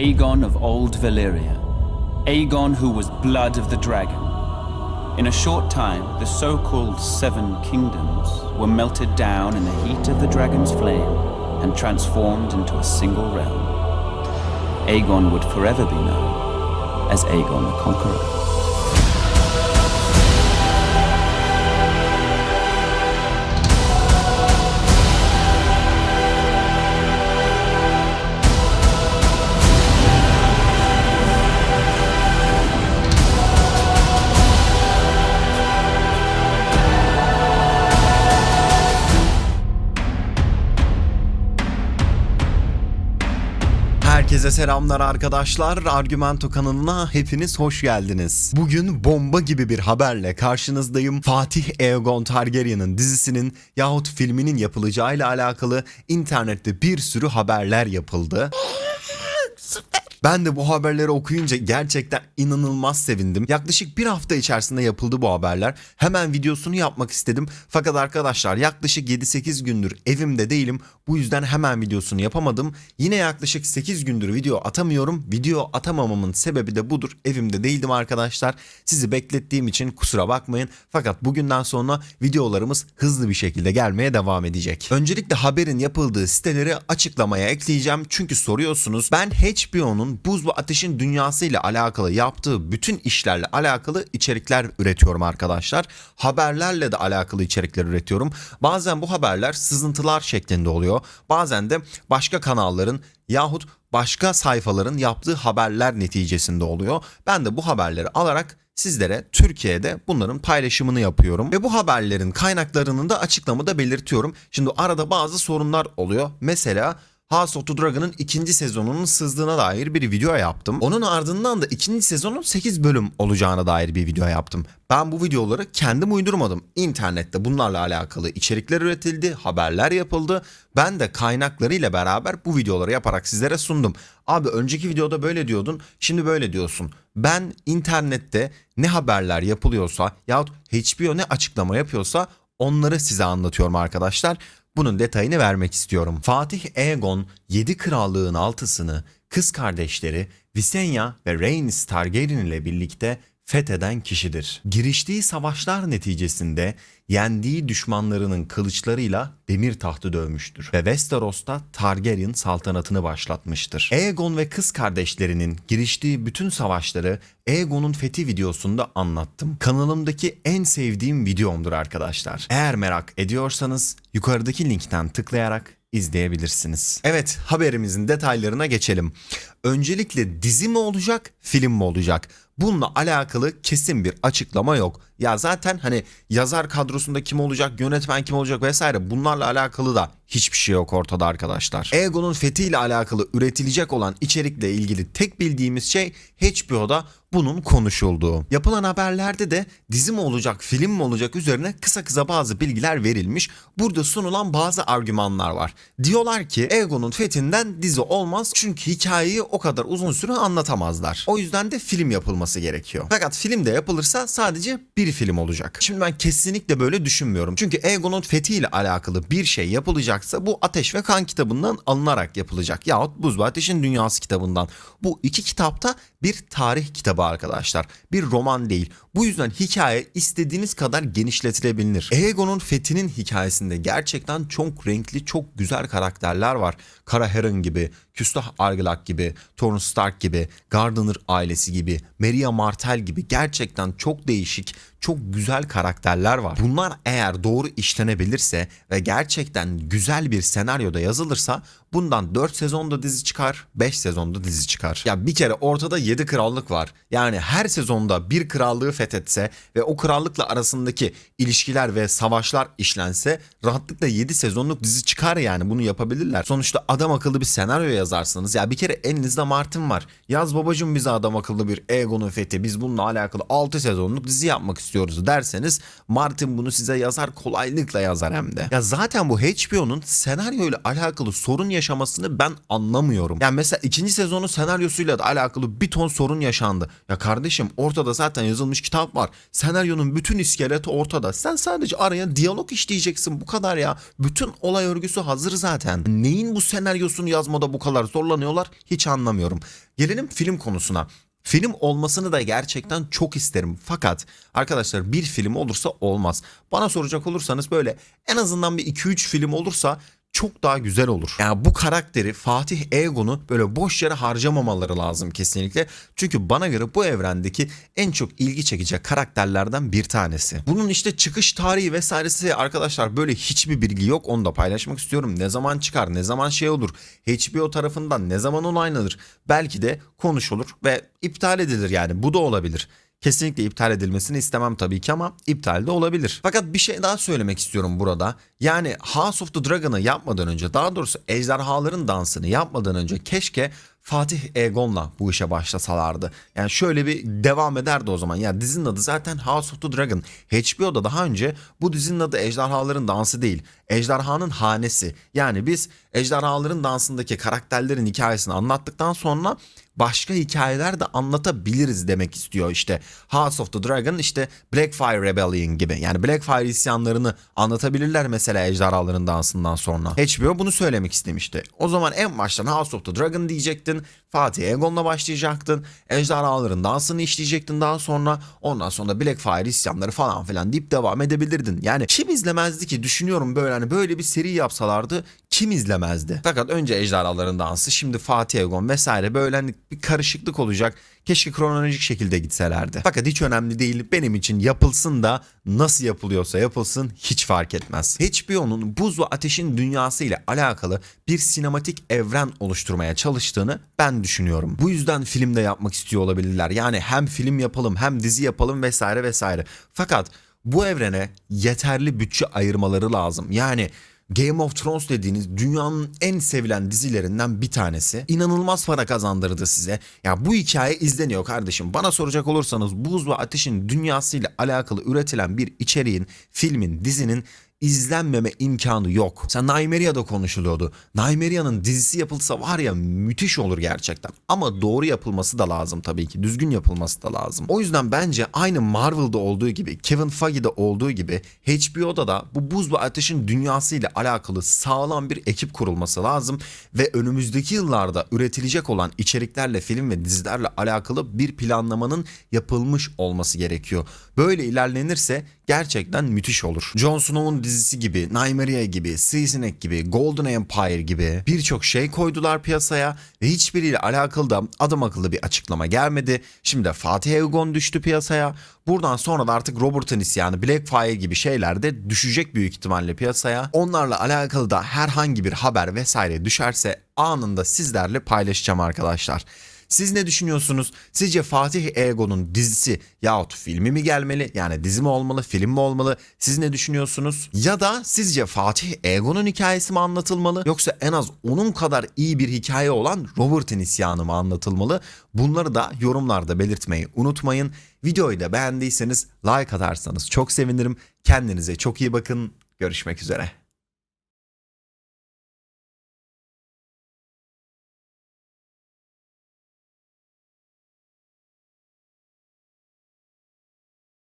Aegon of Old Valyria. Aegon who was blood of the dragon. In a short time, the so called Seven Kingdoms were melted down in the heat of the dragon's flame and transformed into a single realm. Aegon would forever be known as Aegon the Conqueror. Herkese selamlar arkadaşlar. Argumento kanalına hepiniz hoş geldiniz. Bugün bomba gibi bir haberle karşınızdayım. Fatih Eogon Targaryen'ın dizisinin yahut filminin yapılacağıyla alakalı internette bir sürü haberler yapıldı. Ben de bu haberleri okuyunca gerçekten inanılmaz sevindim. Yaklaşık bir hafta içerisinde yapıldı bu haberler. Hemen videosunu yapmak istedim. Fakat arkadaşlar yaklaşık 7-8 gündür evimde değilim. Bu yüzden hemen videosunu yapamadım. Yine yaklaşık 8 gündür video atamıyorum. Video atamamamın sebebi de budur. Evimde değildim arkadaşlar. Sizi beklettiğim için kusura bakmayın. Fakat bugünden sonra videolarımız hızlı bir şekilde gelmeye devam edecek. Öncelikle haberin yapıldığı siteleri açıklamaya ekleyeceğim. Çünkü soruyorsunuz. Ben HBO'nun Buz ve Ateşin Dünyası ile alakalı yaptığı bütün işlerle alakalı içerikler üretiyorum arkadaşlar. Haberlerle de alakalı içerikler üretiyorum. Bazen bu haberler sızıntılar şeklinde oluyor. Bazen de başka kanalların yahut başka sayfaların yaptığı haberler neticesinde oluyor. Ben de bu haberleri alarak sizlere Türkiye'de bunların paylaşımını yapıyorum. Ve bu haberlerin kaynaklarını da açıklamada belirtiyorum. Şimdi arada bazı sorunlar oluyor. Mesela House of the Dragon'ın ikinci sezonunun sızdığına dair bir video yaptım. Onun ardından da ikinci sezonun 8 bölüm olacağına dair bir video yaptım. Ben bu videoları kendim uydurmadım. İnternette bunlarla alakalı içerikler üretildi, haberler yapıldı. Ben de kaynaklarıyla beraber bu videoları yaparak sizlere sundum. Abi önceki videoda böyle diyordun, şimdi böyle diyorsun. Ben internette ne haberler yapılıyorsa yahut HBO ne açıklama yapıyorsa onları size anlatıyorum arkadaşlar. Bunun detayını vermek istiyorum. Fatih Aegon 7 krallığın altısını kız kardeşleri Visenya ve Rhaenys Targaryen ile birlikte fetheden kişidir. Giriştiği savaşlar neticesinde yendiği düşmanlarının kılıçlarıyla demir tahtı dövmüştür ve Westeros'ta Targaryen saltanatını başlatmıştır. Aegon ve kız kardeşlerinin giriştiği bütün savaşları Aegon'un fethi videosunda anlattım. Kanalımdaki en sevdiğim videomdur arkadaşlar. Eğer merak ediyorsanız yukarıdaki linkten tıklayarak izleyebilirsiniz. Evet haberimizin detaylarına geçelim. Öncelikle dizi mi olacak, film mi olacak? Bununla alakalı kesin bir açıklama yok. Ya zaten hani yazar kadrosunda kim olacak, yönetmen kim olacak vesaire bunlarla alakalı da hiçbir şey yok ortada arkadaşlar. Ego'nun fethiyle alakalı üretilecek olan içerikle ilgili tek bildiğimiz şey HBO'da bunun konuşulduğu. Yapılan haberlerde de dizi mi olacak, film mi olacak üzerine kısa kısa bazı bilgiler verilmiş. Burada sunulan bazı argümanlar var. Diyorlar ki Ego'nun fethinden dizi olmaz çünkü hikayeyi o kadar uzun süre anlatamazlar. O yüzden de film yapılması gerekiyor. Fakat film de yapılırsa sadece bir film olacak. Şimdi ben kesinlikle böyle düşünmüyorum. Çünkü Ego'nun fethiyle alakalı bir şey yapılacaksa bu Ateş ve Kan kitabından alınarak yapılacak. Yahut Buz ve Ateşin Dünyası kitabından. Bu iki kitapta bir tarih kitabı arkadaşlar. Bir roman değil. Bu yüzden hikaye istediğiniz kadar genişletilebilir. Aegon'un fethinin hikayesinde gerçekten çok renkli, çok güzel karakterler var. Kara Heron gibi, Küstah Argylak gibi, Torun Stark gibi, Gardener ailesi gibi, Maria Martell gibi gerçekten çok değişik, çok güzel karakterler var. Bunlar eğer doğru işlenebilirse ve gerçekten güzel bir senaryoda yazılırsa bundan 4 sezonda dizi çıkar, 5 sezonda dizi çıkar. Ya bir kere ortada 7 krallık var. Yani her sezonda bir krallığı fethetse ve o krallıkla arasındaki ilişkiler ve savaşlar işlense rahatlıkla 7 sezonluk dizi çıkar yani bunu yapabilirler. Sonuçta adam akıllı bir senaryo yazarsınız. Ya bir kere elinizde Martin var. Yaz babacım bize adam akıllı bir Aegon'un fethi. Biz bununla alakalı 6 sezonluk dizi yapmak istiyoruz derseniz Martin bunu size yazar kolaylıkla yazar hem de. Ya zaten bu HBO'nun senaryoyla alakalı sorun yaşamasını ben anlamıyorum. Yani mesela ikinci sezonun senaryosuyla da alakalı bir ton sorun yaşandı. Ya kardeşim ortada zaten yazılmış kitap var. Senaryonun bütün iskeleti ortada. Sen sadece araya diyalog işleyeceksin bu kadar ya. Bütün olay örgüsü hazır zaten. Neyin bu senaryosunu yazmada bu kadar zorlanıyorlar hiç anlamıyorum. Gelelim film konusuna. Film olmasını da gerçekten çok isterim. Fakat arkadaşlar bir film olursa olmaz. Bana soracak olursanız böyle en azından bir 2-3 film olursa çok daha güzel olur. Yani bu karakteri Fatih Egon'u böyle boş yere harcamamaları lazım kesinlikle. Çünkü bana göre bu evrendeki en çok ilgi çekecek karakterlerden bir tanesi. Bunun işte çıkış tarihi vesairesi arkadaşlar böyle hiçbir bilgi yok. Onu da paylaşmak istiyorum. Ne zaman çıkar, ne zaman şey olur, HBO tarafından ne zaman onaylanır. Belki de konuşulur ve iptal edilir yani bu da olabilir. Kesinlikle iptal edilmesini istemem tabii ki ama iptal de olabilir. Fakat bir şey daha söylemek istiyorum burada. Yani House of the Dragon'ı yapmadan önce daha doğrusu ejderhaların dansını yapmadan önce keşke Fatih Egon'la bu işe başlasalardı. Yani şöyle bir devam ederdi o zaman. Ya dizinin adı zaten House of the Dragon. HBO'da daha önce bu dizinin adı Ejderhaların Dansı değil. Ejderhanın Hanesi. Yani biz Ejderhaların Dansı'ndaki karakterlerin hikayesini anlattıktan sonra başka hikayeler de anlatabiliriz demek istiyor işte. House of the Dragon işte Blackfire Rebellion gibi. Yani Blackfire isyanlarını anlatabilirler mesela Ejderhaların Dansı'ndan sonra. HBO bunu söylemek istemişti. O zaman en baştan House of the Dragon diyecektin. Fatih Egon'la başlayacaktın. Ejderhaların Dansı'nı işleyecektin daha sonra. Ondan sonra Blackfire isyanları falan filan deyip devam edebilirdin. Yani kim izlemezdi ki düşünüyorum böyle hani böyle bir seri yapsalardı kim izlemezdi? Fakat önce Ejderhaların Dansı şimdi Fatih Egon vesaire böyle hani bir karışıklık olacak. Keşke kronolojik şekilde gitselerdi. Fakat hiç önemli değil. Benim için yapılsın da nasıl yapılıyorsa yapılsın hiç fark etmez. HBO'nun Buz ve Ateşin Dünyası ile alakalı bir sinematik evren oluşturmaya çalıştığını ben düşünüyorum. Bu yüzden filmde yapmak istiyor olabilirler. Yani hem film yapalım hem dizi yapalım vesaire vesaire. Fakat bu evrene yeterli bütçe ayırmaları lazım. Yani Game of Thrones dediğiniz dünyanın en sevilen dizilerinden bir tanesi. İnanılmaz para kazandırdı size. Ya bu hikaye izleniyor kardeşim. Bana soracak olursanız Buz ve Ateş'in dünyasıyla alakalı üretilen bir içeriğin, filmin, dizinin izlenmeme imkanı yok. Sen Nymeria'da konuşuluyordu. Nymeria'nın dizisi yapılsa var ya müthiş olur gerçekten. Ama doğru yapılması da lazım tabii ki. Düzgün yapılması da lazım. O yüzden bence aynı Marvel'da olduğu gibi, Kevin Feige'de olduğu gibi HBO'da da bu Buz ve Ateş'in dünyasıyla alakalı sağlam bir ekip kurulması lazım ve önümüzdeki yıllarda üretilecek olan içeriklerle, film ve dizilerle alakalı bir planlamanın yapılmış olması gerekiyor. Böyle ilerlenirse gerçekten müthiş olur. Jon Snow'un dizisi gibi, Nymeria gibi, Sea Snake gibi, Golden Empire gibi birçok şey koydular piyasaya ve hiçbiriyle alakalı da adam akıllı bir açıklama gelmedi. Şimdi de Fatih Egon düştü piyasaya. Buradan sonra da artık Robert'ın isyanı, Blackfire gibi şeyler de düşecek büyük ihtimalle piyasaya. Onlarla alakalı da herhangi bir haber vesaire düşerse anında sizlerle paylaşacağım arkadaşlar. Siz ne düşünüyorsunuz? Sizce Fatih Egon'un dizisi yahut filmi mi gelmeli? Yani dizi mi olmalı, film mi olmalı? Siz ne düşünüyorsunuz? Ya da sizce Fatih Egon'un hikayesi mi anlatılmalı? Yoksa en az onun kadar iyi bir hikaye olan Robert'in isyanı mı anlatılmalı? Bunları da yorumlarda belirtmeyi unutmayın. Videoyu da beğendiyseniz like atarsanız çok sevinirim. Kendinize çok iyi bakın. Görüşmek üzere.